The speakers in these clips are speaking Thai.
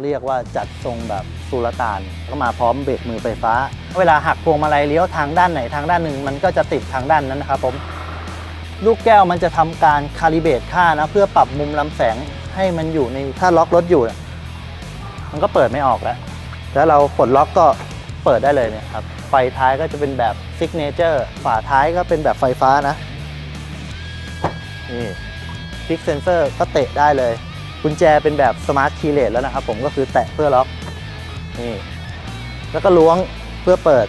เรียกว่าจัดทรงแบบสุลต่านก็มาพร้อมเบรกมือไฟฟ้า เวลาหักพวงมาลัยเลี้ยวทางด้านไหนทางด้านหนึ่ง มันก็จะติดทางด้านนั้นนะครับผมลูกแก้วมันจะทำการคาลิเบตค่านะ เพื่อปรับมุมลำแสงให้มันอยู่ในถ้าล็อกรถอยู่ มันก็เปิดไม่ออกแล้ว แล้วเราปลดล็อกก็เปิดได้เลยเนี่ยครับไฟท้ายก็จะเป็นแบบซิกเนเจอร์ฝาท้ายก็เป็นแบบไฟฟ้านะนี่คลิกเซนเซอร์ก็เตะได้เลย กุญแจเป็นแบบสมาร์ทคีย์เลสแล้วนะครับผมก็คือแตะเพื่อล็อกนี่แล้วก็ล้วงเพื่อเปิด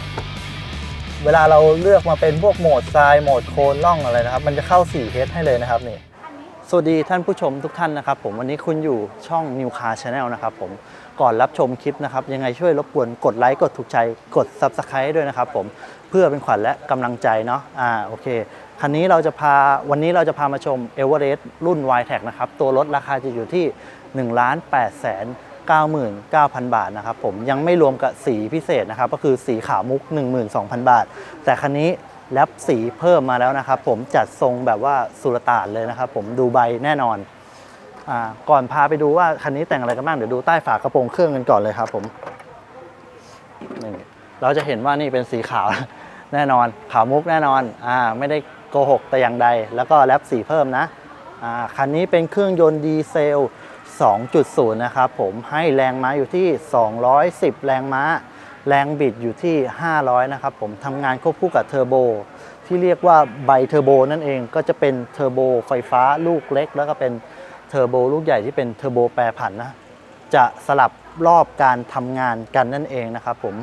เวลาเราเลือกมาเป็นพวกโหมดทรายโหมดโคลนล่องอะไรนะครับ มันจะเข้า 4H ให้เลยนะครับนี่สวัสดีท่านผู้ชมทุกท่านนะครับผมวันนี้คุณอยู่ช่อง New Car Channel นะครับผมก่อนรับชมคลิปนะครับ ยังไงช่วยรบกวนกดไลค์กดถูกใจกด Subscribe ด้วยนะครับผมเพื่อเป็นขวัญและกำลังใจเนาะอ่าโอเค คันนี้เราจะพาวันนี้เราจะพามาชม e v e r e s t รุ่น y t e c นะครับ ตัวรถราคาจะอยู่ที่ 1 8 9 9 0 0 0 บาทนะครับผมยังไม่รวมกับสีพิเศษนะครับ ก็คือสีขาวมุก 12,000 บาท แต่คันนี้แลปสีเพิ่มมาแล้วนะครับ ผมจัดทรงแบบว่าสุลต่านเลยนะครับ ผมดูใบแน่นอนอาก่อนพาไปดูว่าคันนี้แต่งอะไรกันบ้างเดี๋ยวดูใต้ฝากระโปรงเครื่องกันก่อนเลยครับ ผมนี่เราจะเห็นว่านี่เป็นสีขาวแน่นอนขาวมุกแน่นอนอ่าไม่ได้ โกหกแต่อย่างใด แล้วก็แรปสีเพิ่มนะคันนี้เป็นเครื่องยนต์ดีเซล 2.0 นะครับผมให้แรงม้าอยู่ที่ 210 แรงม้า แรงบิดอยู่ที่ 500 นะครับผมทำงานควบคู่กับเทอร์โบ ที่เรียกว่าไบเทอร์โบนั่นเองก็จะเป็นเทอร์โบไฟฟ้าลูกเล็ก แล้วก็เป็นเทอร์โบลูกใหญ่ที่เป็นเทอร์โบแปรผันนะจะสลับรอบการทำงานกันนั่นเองนะครับผม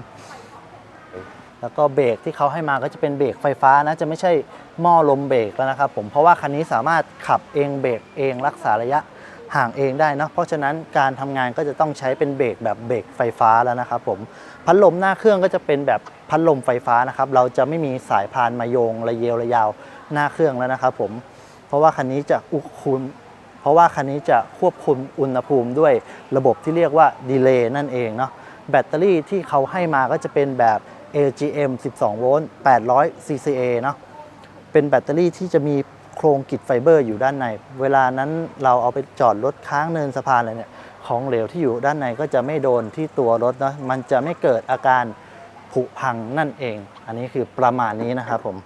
แล้วก็เบรกที่เขาให้มาก็จะเป็นเบรกไฟฟ้านะจะไม่ใช่หม้อลมเบรกแล้วนะครับผมเพราะว่าคันนี้สามารถขับเองเบรกเองรักษาระยะห่างเองได้นะเพราะฉะนั้นการทำงานก็จะต้องใช้เป็นเบรกแบบเบรกไฟฟ้าแล้วนะครับผมพัดลมหน้าเครื่องก็จะเป็นแบบพัดลมไฟฟ้านะครับเราจะไม่มีสายพานมาโยงระเยวระยาวหน้าเครื่องแล้วนะครับผมเพราะว่าคันนี้จะอุคุมเพราะว่าคันนี้จะควบคุมอุณหภูมิด้วยระบบที่เรียกว่าดีเลย์นั่นเองเนาะแบตเตอรี่ที่เขาให้มาก็จะเป็นแบบ AGM 12 โวลต์ 800 CCA เนาะ เป็นแบตเตอรี่ที่จะมีโครงกิดไฟเบอร์อยู่ด้านใน เวลานั้นเราเอาไปจอดรถค้างเนินสะพานอะไรเนี่ย ของเหลวที่อยู่ด้านในก็จะไม่โดนที่ตัวรถเนาะมันจะไม่เกิดอาการผุพังนั่นเอง อันนี้คือประมาณนี้นะครับผม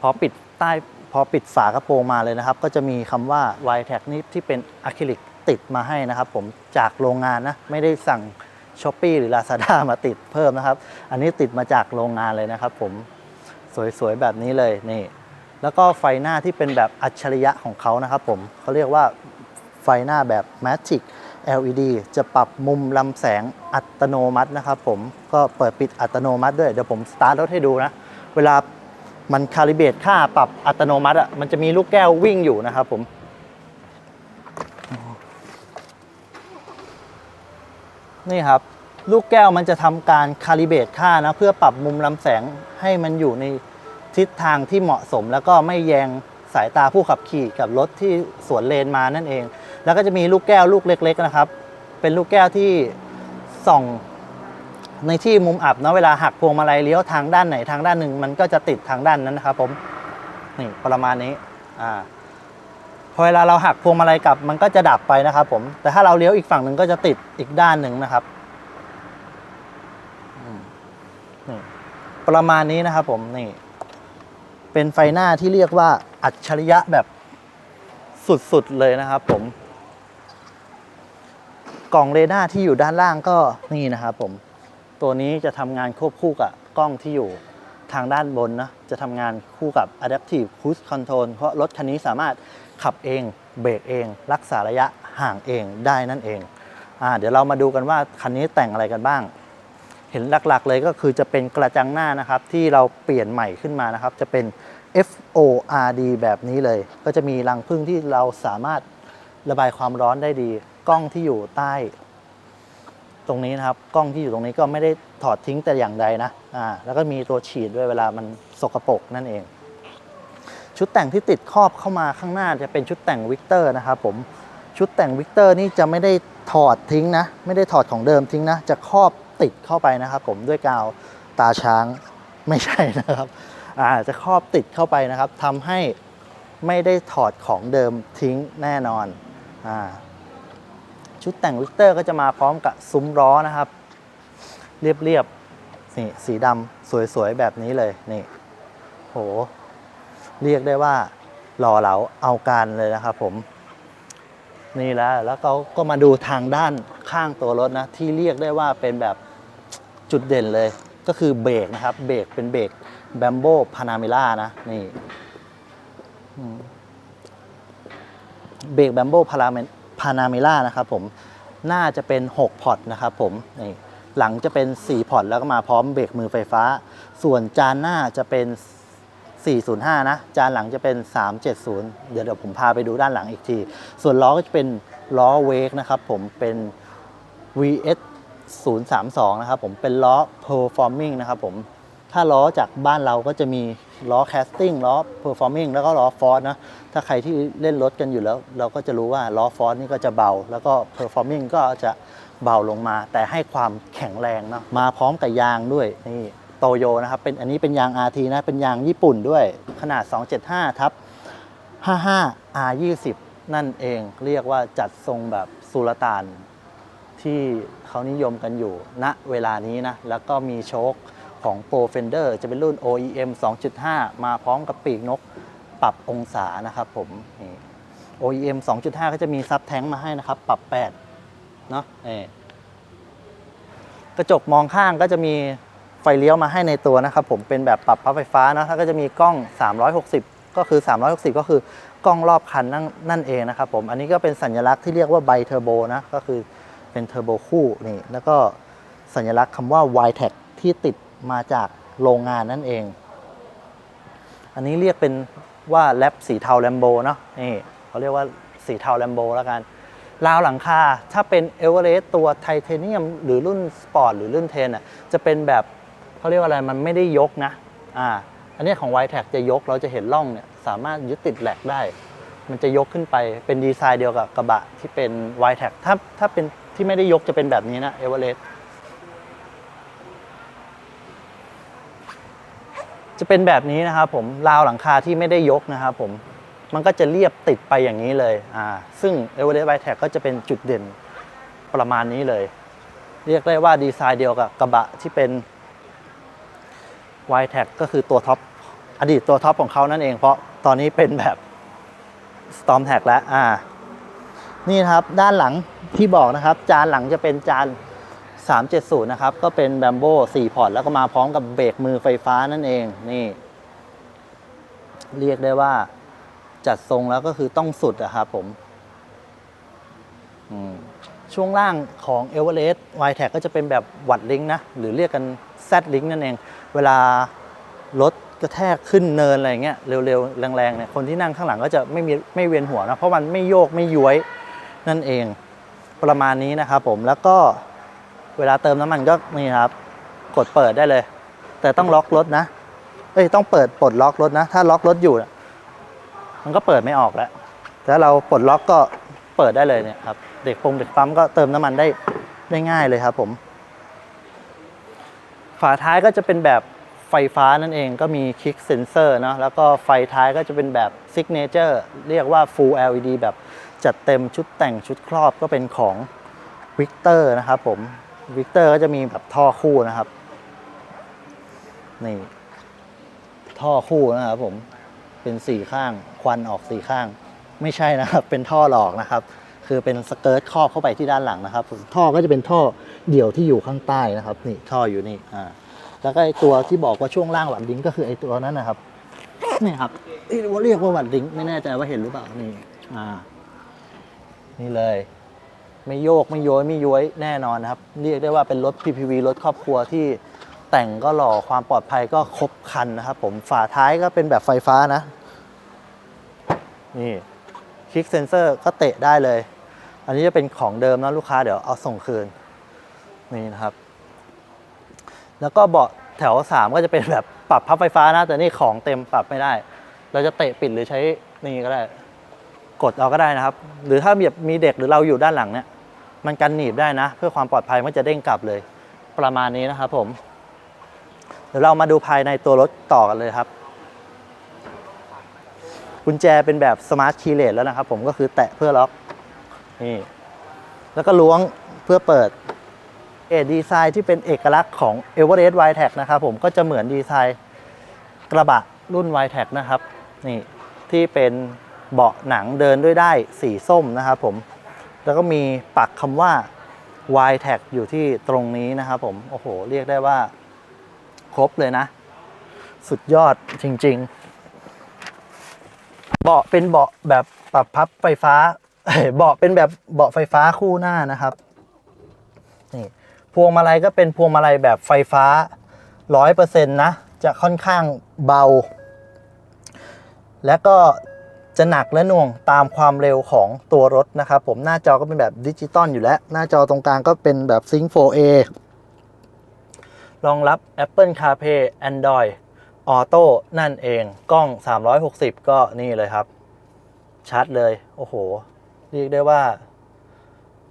พอปิดใต้พอปิดฝากระโปรงมาเลยนะครับ ก็จะมีคำว่า y t a g นี่ที่เป็นอะคริลิก ติดมาให้นะครับ ผมจากโรงงานนะไม่ได้สั่ง s h อ p e e หรือ Lazada มาติดเพิ่มนะครับ อันนี้ติดมาจากโรงงานเลยนะครับ ผมสวยๆแบบนี้เลยนี่ แล้วก็ไฟหน้าที่เป็นแบบอัจฉริยะของเขานะครับ ผมเขาเรียกว่าไฟหน้าแบบ Magic LED จะปรับมุมลำแสงอัตโนมัตินะครับ ผมก็เปิดปิดอัตโนมัติด้วยเดี๋ยวผมสตาร์ทรถให้ดูนะเวลามันคาลิเบตค่าปรับอัตโนมัติอะมันจะมีลูกแก้ววิ่งอยู่นะครับผม นี่ครับ ลูกแก้วมันจะทำการคาลิเบตค่านะ เพื่อปรับมุมลำแสงให้มันอยู่ในทิศทางที่เหมาะสม แล้วก็ไม่แยงสายตาผู้ขับขี่กับรถที่สวนเลนมานั่นเอง แล้วก็จะมีลูกแก้วลูกเล็ก ๆ นะครับ เป็นลูกแก้วที่ส่องในที่มุมอับเนาะเวลาหักพวงมาลัยเลี้ยวทางด้านไหนทางด้านหนึ่ง มันก็จะติดทางด้านนั้นนะครับผมนี่ประมาณนี้อ่า อเวลาเราหักพวงมาลัยกลับมันก็จะดับไปนะครับผม แต่ถ้าเราเลี้ยวอีกฝั่งหนึ่งก็จะติดอีกด้านหนึ่งนะครับประมาณนี้นะครับผมนี่ เป็นไฟหน้าที่เรียกว่าอัจฉริยะแบบสุดๆเลยนะครับผม กล่องเรดาร์ที่อยู่ด้านล่างก็นี่นะครับผม ตัวนี้จะทำงานควบคู่กับกล้องที่อยู่ทางด้านบนนะ จะทำงานคู่กับ Adaptive Cruise Control เพราะรถคันนี้สามารถ ขับเอง เบรกเอง รักษาระยะห่างเองได้นั่นเองอ่าเดี๋ยวเรามาดูกันว่าคันนี้แต่งอะไรกันบ้าง เห็นหลักๆเลยก็คือจะเป็นกระจังหน้านะครับ ที่เราเปลี่ยนใหม่ขึ้นมานะครับ จะเป็น FORD แบบนี้เลย ก็จะมีรังพึ่งที่เราสามารถระบายความร้อนได้ดี กล้องที่อยู่ใต้ ตรงนี้นะครับ กล้องที่อยู่ตรงนี้ก็ไม่ได้ถอดทิ้งแต่อย่างใดนะอ่าแล้วก็มีตัวฉีดด้วยเวลามันสกปรกนั่นเอง ชุดแต่งที่ติดครอบเข้ามาข้างหน้าจะเป็นชุดแต่งวิกเตอร์นะครับผมชุดแต่งวิกเตอร์นี่จะไม่ได้ถอดทิ้งนะ ไม่ได้ถอดของเดิมทิ้งนะ จะครอบติดเข้าไปนะครับ ผมด้วยกาวตาช้างไม่ใช่นะครับอ่าจะครอบติดเข้าไปนะครับทำให้ไม่ได้ถอดของเดิมทิ้งแน่นอนอ่าชุดแต่งวิกเตอร์ก็จะมาพร้อมกับซุ้มล้อนะครับ เรียบๆนี่สีดำสวยๆ แบบนี้เลยนี่โห เรียกได้ว่าหล่อเหลาเอาการเลยนะครับผม นี่แล้วแล้วเขาก็มาดูทางด้านข้างตัวรถนะ ที่เรียกได้ว่าเป็นแบบจุดเด่นเลย ก็คือเบรกนะครับ เบรกเป็นเบรกแบมโบพานามิล่านะ นี่เบรกแบมโบพาราพานามิล่านะครับผมน่าจะเป็น 6 พอร์ตนะครับผมนี่หลังจะเป็น 4 พอร์ตแล้วก็มาพร้อมเบรกมือไฟฟ้า ส่วนจานหน้าจะเป็น 405 นะ จานหลังจะเป็น 370 เดี๋ยวเดี๋ยวผมพาไปดูด้านหลังอีกที ส่วนล้อก็จะเป็นล้อเวกนะครับผมเป็น VS 032 นะครับผมเป็นล้อ performing นะครับผมถ้าล้อจากบ้านเราก็จะมีล้อ casting ล้อ performing แล้วก็ล้อ force นะ ถ้าใครที่เล่นรถกันอยู่แล้ว เราก็จะรู้ว่าล้อ force นี่ก็จะเบา แล้วก็ performing ก็จะเบาลงมา แต่ให้ความแข็งแรงเนาะมาพร้อมกับยางด้วยนี่ โตโยนะครับเป็นอันนี้เป็นยาง RT นะ เป็นยางญี่ปุ่นด้วยขนาด 275ทับ55 R20 นั่นเองเรียกว่าจัดทรงแบบสุลต่านที่เขานิยมกันอยู่ณเวลานี้นะ แล้วก็มีโชคของ Pro Fender จะเป็นรุ่น OEM 2.5 มาพร้อมกับปีกนกปรับองศานะครับผมนี่ OEM 2.5 ก็จะมีซับแท้งมาให้นะครับ ปรับ 8 เนาะกระจกมองข้างก็จะมี ไฟเลี้ยวมาให้ในตัวนะครับผมเป็นแบบปรับพับไฟฟ้านะถ้าก็จะมีกล้อง 360 ก็คือ 360 ก็คือกล้องรอบคันนั่นนั่นเองนะครับผมอันนี้ก็เป็นสัญลักษณ์ที่เรียกว่าไบเทอร์โบนะก็คือเป็นเทอร์โบคู่นี่แล้วก็สัญลักษณ์คำว่า y t e c ที่ติดมาจากโรงงานนั่นเอง อันนี้เรียกเป็นว่าแรปสีเทาแลมโบเนาะนี่เขาเรียกว่าสีเทาแลมโบแล้วกันราวหลังคาถ้าเป็นเอเวอเรสต์ตัวไทเทเนียม หรือรุ่นสปอร์ตหรือรุ่นเทนอะจะเป็นแบบ เขาเรียกว่าอะไรมันไม่ได้ยกนะอ่าอันนี้ของ y t e c จะยกเราจะเห็นร่องเนี่ยสามารถยึดติดแหลกได้ มันจะยกขึ้นไปเป็นดีไซน์เดียวกับกระบะที่เป็น y t e c ถ้าถ้าเป็นที่ไม่ได้ยกจะเป็นแบบนี้นะเอเวอเรสต์จะเป็นแบบนี้นะครับผมราวหลังคาที่ไม่ได้ยกนะครับผมมันก็จะเรียบติดไปอย่างนี้เลยอ่าซึ่ง e v e r e s t y t e c ก็จะเป็นจุดเด่นประมาณนี้เลย เรียกได้ว่าดีไซน์เดียวกับกระบะที่เป็น y t e c ก็คือตัวท็อปอดีตตัวท็อปของเขานั่นเอง เพราะตอนนี้เป็นแบบ Storm t a g แล้วอ่า นี่ครับด้านหลังที่บอกนะครับ จานหลังจะเป็นจาน 370 นะครับ ก็เป็นแบมโบ้4พอร์ตแล้วก็มาพร้อมกับเบรกมือไฟฟ้านั่นเองนี่ เรียกได้ว่าจัดทรงแล้วก็คือต้องสุดอะครับผมช่วงล่างของ e v e r e s t y t a g ก็จะเป็นแบบวัดลิงก์นะ หรือเรียกกัน Z ลิงก์นั่นเองเวลารถกระแทกขึ้นเนินอะไรเงี้ยเร็วๆ แรงๆเนี่ยคนที่นั่งข้างหลังก็จะไม่มีไม่เวียนหัวนะเพราะมันไม่โยกไม่ย้วยนั่นเองประมาณนี้นะครับผมแล้วก็เวลาเติมน้ำมันก็นี่ครับ กดเปิดได้เลย แต่ต้องล็อกรถนะ เอ้ยต้องเปิดปลดล็อกรถนะ ถ้าล็อกรถอยู่ มันก็เปิดไม่ออกแล้วแต่เราปลดล็อกก็เปิดได้เลยเนี่ยครับเด็กปงเด็กปั๊มก็เติมน้ำมันได้ได้ง่ายเลยครับผม ฝาท้ายก็จะเป็นแบบไฟฟ้านั่นเองก็มีคลิกเซนเซอร์เนาะแล้วก็ไฟท้ายก็จะเป็นแบบซิกเนเจอร์เรียกว่า Full LED แบบจัดเต็มชุดแต่งชุดครอบก็เป็นของวิกเตอร์นะครับผมวิกเตอร์ก็จะมีแบบท่อคู่นะครับ นี่ ท่อคู่นะครับผมเป็นสี่ข้างควันออกสี่ข้าง ไม่ใช่นะครับ เป็นท่อหลอกนะครับ คือเป็นสเกิร์ตครอบเข้าไปที่ด้านหลังนะครับส่วนท่อก็จะเป็นท่อเดี่ยวที่อยู่ข้างใต้นะครับนี่ท่ออยู่นี่อ่าแล้วก็ไอตัวที่บอกว่าช่วงล่างหวัดลิงก์ก็คือไอตัวนั้นนะครับนี่ครับเอ้ยเรียกว่าหวัดลิงก์ไม่แน่ใจว่าเห็นหรือเปล่านี่อ่า นี่เลย ไม่โยกไม่โย้ยไม่ย้วยแน่นอนนะครับเรียกได้ว่าเป็นรถ PPV รถครอบครัวที่แต่งก็หล่อความปลอดภัยก็ครบครันนะครับผมฝาท้ายก็เป็นแบบไฟฟ้านะ นี่คลิกเซนเซอร์ก็เตะได้เลย อันนี้จะเป็นของเดิมนะลูกค้าเดี๋ยวเอาส่งคืนนี่นะครับ แล้วก็เบาะแถว 3 ก็จะเป็นแบบปรับพับไฟฟ้านะ แต่นี่ของเต็มปรับไม่ได้ เราจะเตะปิดหรือใช้นี่ก็ได้ กดเอาก็ได้นะครับ หรือถ้าแบบมีเด็กหรือเราอยู่ด้านหลังเนี่ย มันกันหนีบได้นะ เพื่อความปลอดภัยมันจะเด้งกลับเลย ประมาณนี้นะครับผม เดี๋ยวเรามาดูภายในตัวรถต่อกันเลยครับกุญแจเป็นแบบสมาร์ทคีย์เลสแล้วนะครับผมก็คือแตะเพื่อล็อก นี่แล้วก็ล้วงเพื่อเปิดเอดีไซน์ที่เป็นเอกลักษณ์ของ e v e r e s t w i t e c นะครับผมก็จะเหมือนดีไซน์กระบะรุ่น w i t e c นะครับนี่ที่เป็นเบาะหนังเดินด้วยได้สีส้มนะครับผมแล้วก็มีปักคำว่า y t a g อยู่ที่ตรงนี้นะครับผมโอ้โห เรียกได้ว่า ครบเลยนะ สุดยอดจริง ๆ เบาะเป็นเบาะแบบปรับพับไฟฟ้า เบาะเป็นแบบเบาะไฟฟ้าคู่หน้านะครับนี่พวงมาลัยก็เป็นพวงมาลัยแบบไฟฟ้า100%นต์นะ จะค่อนข้างเบา และก็จะหนักและหน่วงตามความเร็วของตัวรถนะครับผมหน้าจอก็เป็นแบบดิจิตอลอยู่แล้ว หน้าจอตรงกลางก็เป็นแบบ Sync 4A รองรับ Apple CarPlay Android Auto นั่นเองกล้อง 360 ก็นี่เลยครับ ชัดเลย โอ้โห เรียกได้ว่า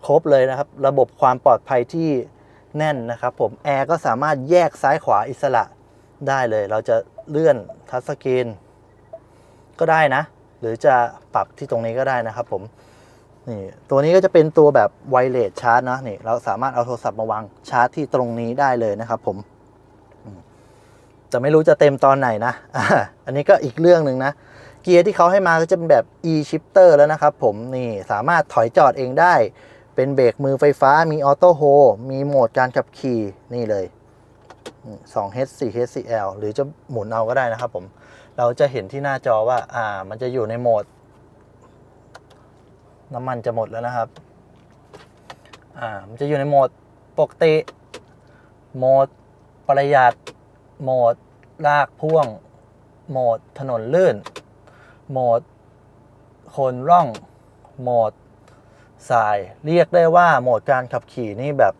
ครบเลยนะครับ ระบบความปลอดภัยที่แน่นนะครับผมแอร์ก็สามารถแยกซ้ายขวาอิสระได้เลย เราจะเลื่อนทัชสกรีนก็ได้นะ หรือจะปรับที่ตรงนี้ก็ได้นะครับผมนี่ตัวนี้ก็จะเป็นตัวแบบไวเลสชาร์จนะนี่เราสามารถเอาโทรศัพท์มาวางชาร์จที่ตรงนี้ได้เลยนะครับผมจะไม่รู้จะเต็มตอนไหนนะ อันนี้ก็อีกเรื่องหนึ่งนะ กียร์ที่เขาให้มาก็จะเป็นแบบ e shifter แล้วนะครับผมนี่สามารถถอยจอดเองได้ เป็นเบรกมือไฟฟ้ามีออโต้โฮมีโหมดการขับขี่นี่เลยอืม 2H 4H 4L หรือจะหมุนเอาก็ได้นะครับผม เราจะเห็นที่หน้าจอว่า อ่า มันจะอยู่ในโหมด น้ำมันจะหมดแล้วนะครับ อ่า มันจะอยู่ในโหมดปกติ โหมดประหยัด โหมดลากพ่วง โหมดถนนลื่น โหมดคนร่องโหมดสาย เรียกได้ว่าโหมดการขับขี่นี่แบบ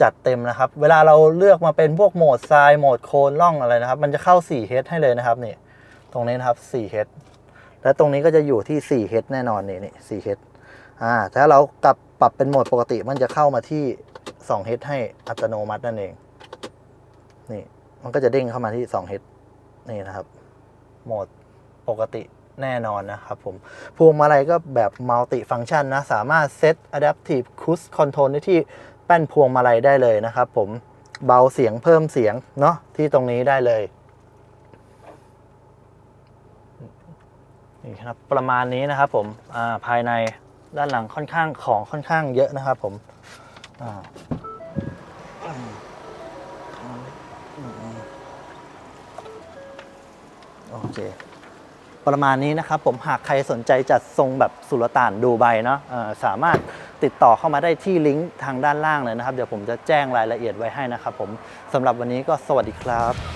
จัดเต็มนะครับ เวลาเราเลือกมาเป็นพวกโหมดทรายโหมดโคนร่องอะไรนะครับ มันจะเข้า 4H ให้เลยนะครับนี่ตรงนี้นะครับ 4H และตรงนี้ก็จะอยู่ที่ 4H แน่นอนนี่นี่ 4H อ่าถ้าเรากลับปรับเป็นโหมดปกติมันจะเข้ามาที่ 2H ให้อัตโนมัตินั่นเอง นี่มันก็จะเด้งเข้ามาที่ 2H นี่นะครับโหมด ปกติแน่นอนนะครับผมพวงมาลัยก็แบบมัลติฟัง c t ชันนะ สามารถเซต Adaptive Cruise Control ได้ที่แป้นพวงมาลัยได้เลยนะครับผมเบาเสียงเพิ่มเสียงเนาะที่ตรงนี้ได้เลยนี่ครับประมาณนี้นะครับผมาภายในด้านหลังค่อนข้างของค่อนข้างเยอะนะครับผมอ่าอืมอืมอืมโอเค ประมาณนี้นะครับผมหากใครสนใจจัดทรงแบบสุลต่านดูไบเนาะสามารถติดต่อเข้ามาได้ที่ลิงก์ทางด้านล่างเลยนะครับ เดี๋ยวผมจะแจ้งรายละเอียดไว้ให้นะครับผมสำหรับวันนี้ก็สวัสดีครับ